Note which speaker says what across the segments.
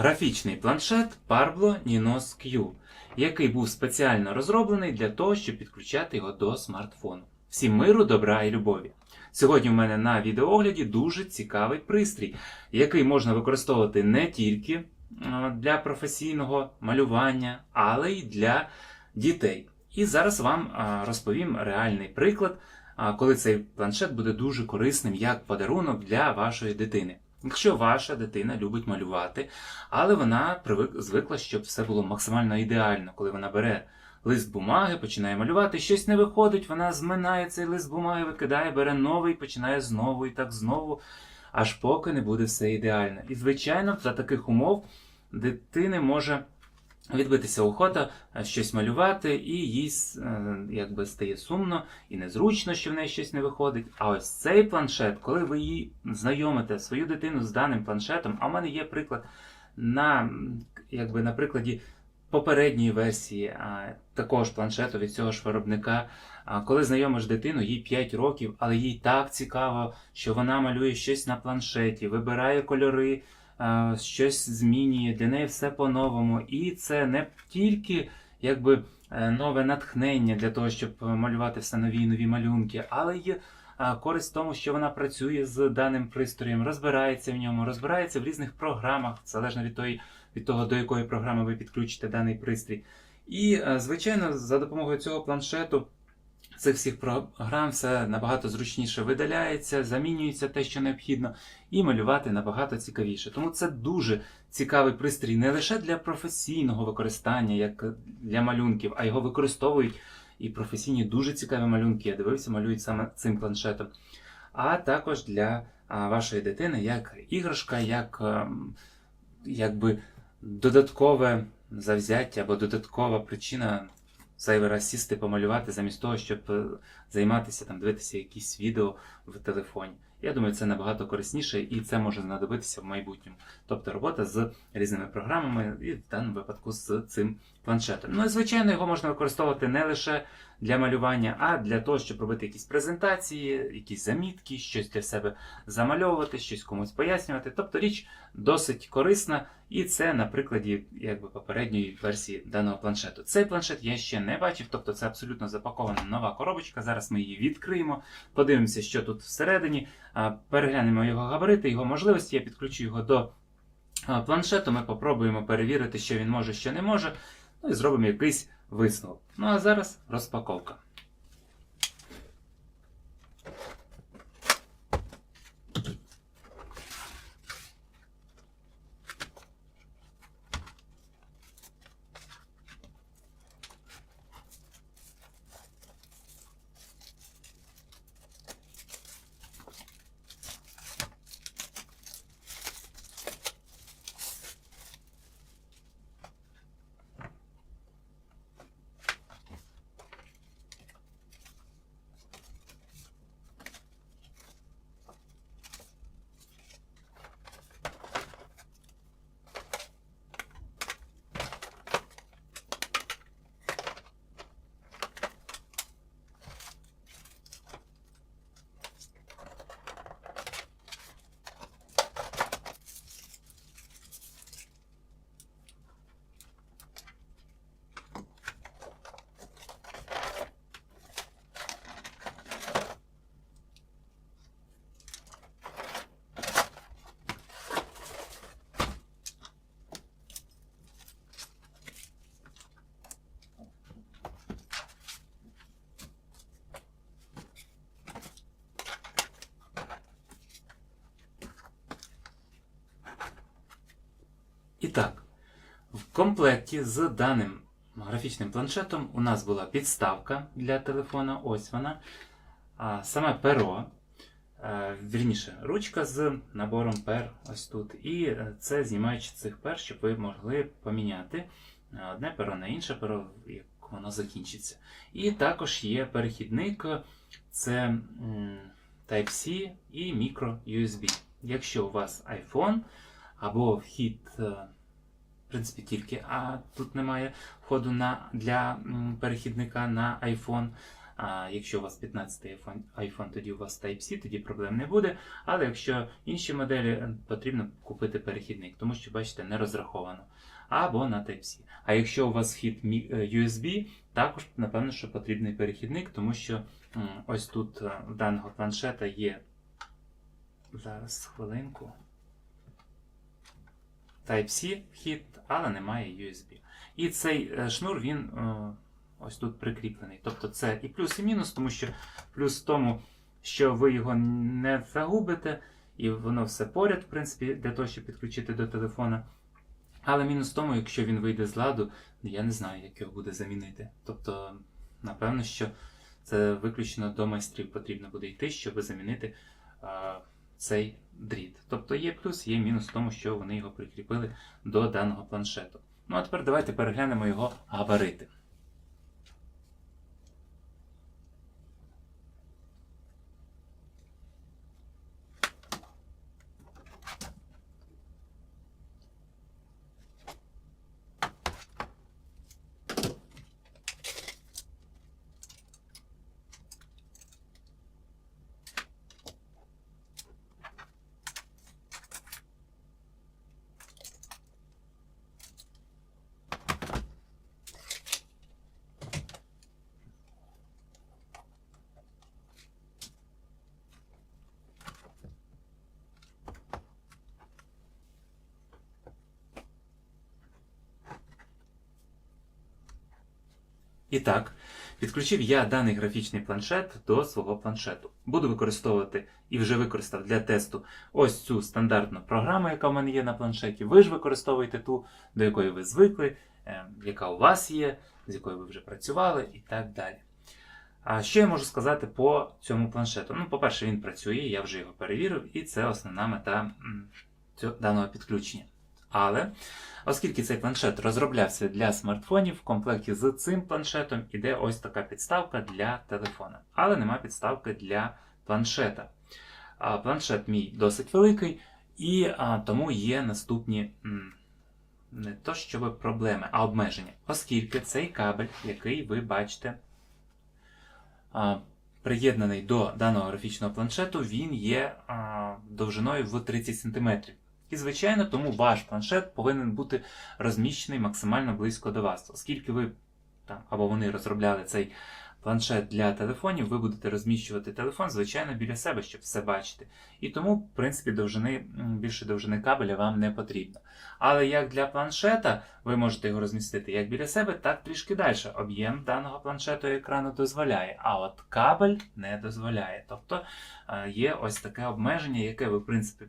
Speaker 1: Графічний планшет Parblo Ninos Q, який був спеціально розроблений для того, щоб підключати його до смартфону. Всім миру, добра і любові. Сьогодні в мене на відеоогляді дуже цікавий пристрій, який можна використовувати не тільки е, для професійного малювання, але й для дітей. І зараз вам е, розповім реальний приклад, е, коли цей планшет буде дуже корисним як подарунок для вашої дитини. Якщо ваша дитина любить малювати, але вона привик звикла, щоб все було максимально ідеально, коли вона бере лист бумаги, починає малювати, щось не виходить, вона зминає цей лист бумаги, викидає, бере новий, починає знову і так знову, аж поки не буде все ідеально. І, звичайно, за таких умов дитини може відбитися охота е, щось малювати, і їй е, якби стає сумно і незручно, що в неї щось не виходить. А ось цей планшет, коли ви її знайомите свою дитину з даним планшетом, а в мене є приклад на, якби, на прикладі попередньої версії а, такого планшету від цього ж виробника. А, коли знайомиш дитину, їй 5 років, але їй так цікаво, що вона малює щось на планшеті, вибирає кольори, щось змінює, для неї все по-новому. І це не тільки якби е, нове натхнення для того, щоб е, малювати все нові нові малюнки, але й користь в тому, що вона працює з даним пристроєм, розбирається в ньому, розбирається в різних програмах, залежно від тої, від того, до якої програми ви підключите даний пристрій. І, е, звичайно, за допомогою цього планшету. Цих всіх програм все набагато зручніше видаляється, замінюється те, що необхідно, і малювати набагато цікавіше. Тому це дуже цікавий пристрій не лише для професійного використання, як для малюнків, а його використовують і професійні дуже цікаві малюнки. Я дивився, малюють саме цим планшетом. А також для вашої дитини як іграшка, як ем, якби додаткове завзяття або додаткова причина зайвий раз сісти помалювати, замість того, щоб е, займатися там, дивитися якісь відео в телефоні. Я думаю, це набагато корисніше і це може знадобитися в майбутньому. Тобто робота з різними програмами, і в даному випадку з цим планшетом. Ну і звичайно, його можна використовувати не лише для малювання, а для того, щоб робити якісь презентації, якісь замітки, щось для себе замальовувати, щось комусь пояснювати. Тобто річ досить корисна, і це на прикладі якби попередньої версії даного планшету. Цей планшет я ще не бачив, тобто це абсолютно запакована нова коробочка. Зараз ми її відкриємо, подивимося, що тут всередині, переглянемо його габарити, його можливості. Я підключу його до планшету. Ми попробуємо перевірити, що він може, що не може. Ну і зробимо якийсь висновок. Ну а зараз розпаковка. І в комплекті з даним графічним планшетом у нас була підставка для телефона, ось вона, а саме перо, е, вірніше, ручка з набором пер ось тут. І е, це знімаючи цих пер, щоб ви могли поміняти е, одне перо на інше перо, як воно закінчиться. І також є перехідник, це Type-C і micro USB. Якщо у вас iPhone або вхід, принципі, тільки, а тут немає входу на, для перехідника на iPhone, А якщо у вас 15 iPhone, iPhone, тоді у вас Type-C, тоді проблем не буде. Але якщо інші моделі, е, потрібно купити перехідник, тому що, бачите, не розраховано. Або на Type-C. А якщо у вас вхід е, USB, також, напевно, що потрібний перехідник, тому що ось тут е, в даного планшета є. Зараз хвилинку. Type-C вхід, але немає USB. І цей е, шнур він е, ось тут прикріплений. Тобто це і плюс, і мінус, тому що плюс в тому, що ви його не загубите, і воно все поряд, в принципі, для того, щоб підключити до телефона. Але мінус в тому, якщо він вийде з ладу, я не знаю, як його буде замінити. Тобто, напевно, що це виключно до майстрів потрібно буде йти, щоб замінити е, цей дріт. Тобто є плюс, є мінус в тому, що вони його прикріпили до даного планшету. Ну а тепер давайте переглянемо його габарити. І так, підключив я даний графічний планшет до свого планшету. Буду використовувати і вже використав для тесту ось цю стандартну програму, яка в мене є на планшеті. Ви ж використовуєте ту, до якої ви звикли, е, яка у вас є, з якою ви вже працювали і так далі. А що я можу сказати по цьому планшету? Ну, по-перше, він працює, я вже його перевірив, і це основна мета даного підключення. Але Оскільки цей планшет розроблявся для смартфонів, в комплекті з цим планшетом іде ось така підставка для телефона. Але нема підставки для планшета. Планшет мій досить великий, і тому є наступні не то щоб проблеми, а обмеження. Оскільки цей кабель, який ви бачите, а, приєднаний до даного графічного планшету, він є а, довжиною в 30 см. І, звичайно, тому ваш планшет повинен бути розміщений максимально близько до вас. Оскільки ви там або вони розробляли цей планшет для телефонів, ви будете розміщувати телефон, звичайно, біля себе, щоб все бачити. І тому, в принципі, довжини, більше довжини кабеля вам не потрібно. Але як для планшета, ви можете його розмістити як біля себе, так трішки далі. Об'єм даного планшету екрану дозволяє, а от кабель не дозволяє. Тобто е, є ось таке обмеження, яке ви, в принципі,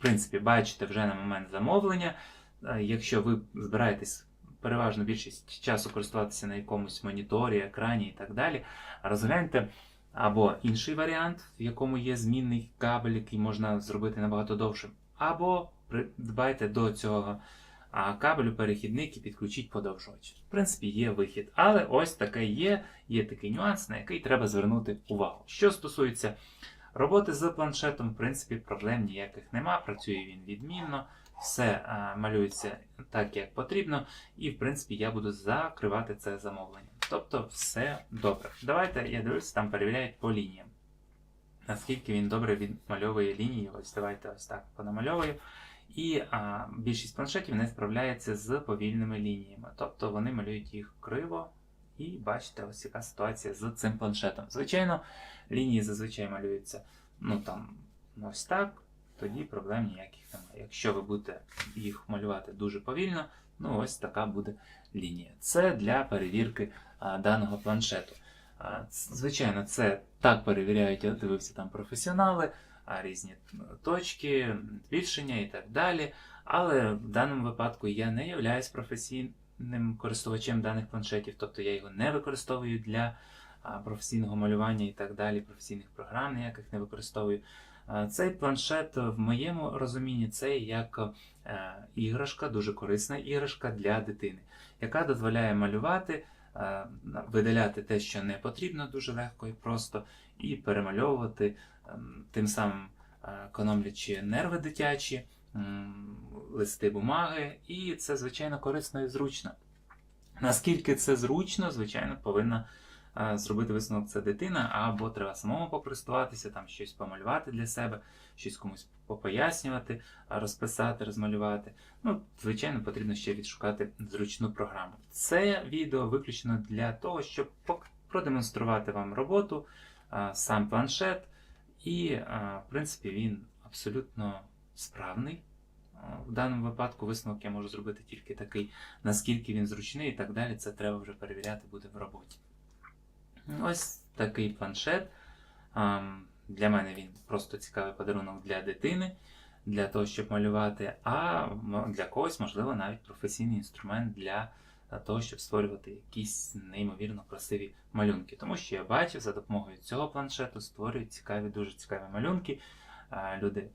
Speaker 1: в принципі, бачите вже на момент замовлення. Е, Якщо ви збираєтесь переважно більшість часу користуватися на якомусь моніторі, екрані і так далі, розгляньте або інший варіант, в якому є змінний кабель, який можна зробити набагато довшим, або придбайте до цього кабелю перехідник і підключіть подовжувач. В принципі, є вихід. Але ось таке є, є такий нюанс, на який треба звернути увагу. Що стосується Роботи з планшетом, в принципі, проблем ніяких нема. Працює він відмінно, все а, малюється так, як потрібно, і в принципі я буду закривати це замовлення. Тобто все добре. Давайте я дивлюся, там перевіряють по лініям. Наскільки він добре відмальовує лінії, ось давайте ось так понамальовую. І а, більшість планшетів не справляється з повільними лініями. Тобто вони малюють їх криво. І бачите, ось яка ситуація з цим планшетом. Звичайно, лінії зазвичай малюються ну там ось так, тоді проблем ніяких немає. Якщо ви будете їх малювати дуже повільно, ну ось така буде лінія. Це для перевірки а, даного планшету. А, звичайно, це так перевіряють, я дивився там професіонали, а, різні точки, збільшення і так далі. Але в даному випадку я не являюсь професійним користувачем даних планшетів, тобто я його не використовую для професійного малювання і так далі, професійних програм ніяких не використовую. Цей планшет в моєму розумінні це як е, іграшка, дуже корисна іграшка для дитини, яка дозволяє малювати, е, видаляти те, що не потрібно, дуже легко і просто, і перемальовувати, ем, тим самим е, економлячи нерви дитячі, листи бумаги, і це звичайно корисно і зручно. Наскільки це зручно, звичайно, повинна е, зробити висновок це дитина, або треба самому покористуватися, там щось помалювати для себе, щось комусь попояснювати, розписати, розмалювати. Ну, звичайно, потрібно ще відшукати зручну програму. Це відео виключено для того, щоб продемонструвати вам роботу, а, сам планшет, і, а, в принципі, він абсолютно справний. В даному випадку висновок я можу зробити тільки такий, наскільки він зручний і так далі. Це треба вже перевіряти буде в роботі. Ось такий планшет. Для мене він просто цікавий подарунок для дитини, для того, щоб малювати, а для когось, можливо, навіть професійний інструмент для того, щоб створювати якісь неймовірно красиві малюнки. Тому що я бачив, за допомогою цього планшету створюють цікаві, дуже цікаві малюнки. Люди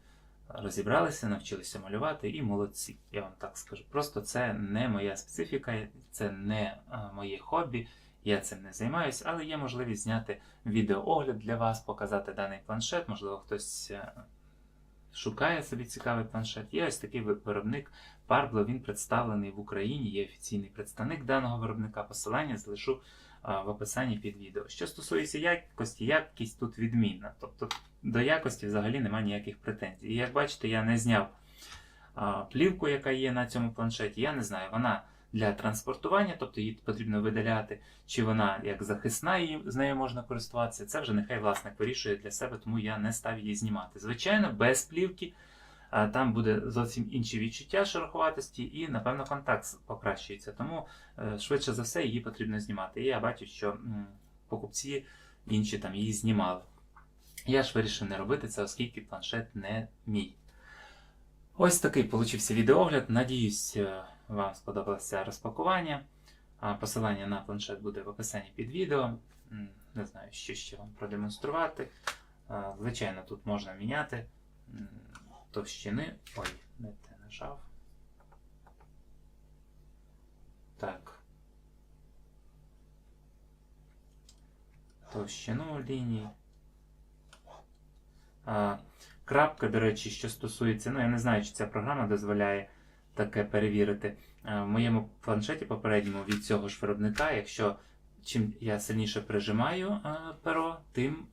Speaker 1: розібралися, навчилися малювати і молодці, я вам так скажу. Просто це не моя специфіка, це не моє хобі. Я цим не займаюся, але є можливість зняти відеоогляд для вас, показати даний планшет. Можливо, хтось е, шукає собі цікавий планшет. Є ось такий виробник Parblo, він представлений в Україні, є офіційний представник даного виробника. Посилання залишу в описанні під відео. Що стосується якості, якість тут відмінна. Тобто до якості взагалі немає ніяких претензій. І як бачите, я не зняв плівку, яка є на цьому планшеті. Я не знаю, вона для транспортування, тобто її потрібно видаляти, чи вона як захисна, і з нею можна користуватися. Це вже нехай власник вирішує для себе, тому я не став її знімати. Звичайно, без плівки. Там буде зовсім інші відчуття шероховатості, і, напевно, контакт покращується. Тому е, швидше за все її потрібно знімати. І я бачу, що покупці інші там її знімали. Я ж вирішив не робити це, оскільки планшет не мій. Ось такий получився відеогляд. Надіюсь, е, вам сподобалося розпакування. Посилання на планшет буде в описанні під відео. Не знаю, що ще вам продемонструвати. Звичайно, тут можна міняти товщини. Ой, не те нажав. Так. Товщину ліній. Крапка, до речі, що стосується, ну я не знаю, чи ця програма дозволяє таке перевірити. В моєму планшеті попередньому від цього ж виробника, якщо чим я сильніше прижимаю перо, тим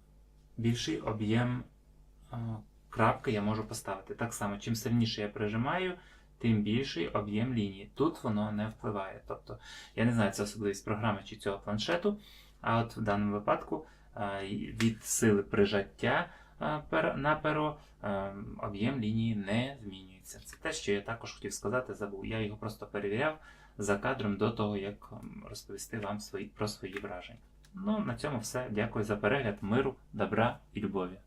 Speaker 1: більший об'єм крапки я можу поставити. Так само, чим сильніше я прижимаю, тим більший об'єм лінії. Тут воно не впливає. Тобто, я не знаю, це особливість програми чи цього планшету, а от в даному випадку від сили прижаття на перо об'єм лінії не змінюється. Це те, що я також хотів сказати, забув. Я його просто перевіряв за кадром до того, як розповісти вам свої, про свої враження. Ну, на цьому все. Дякую за перегляд, миру, добра і любові.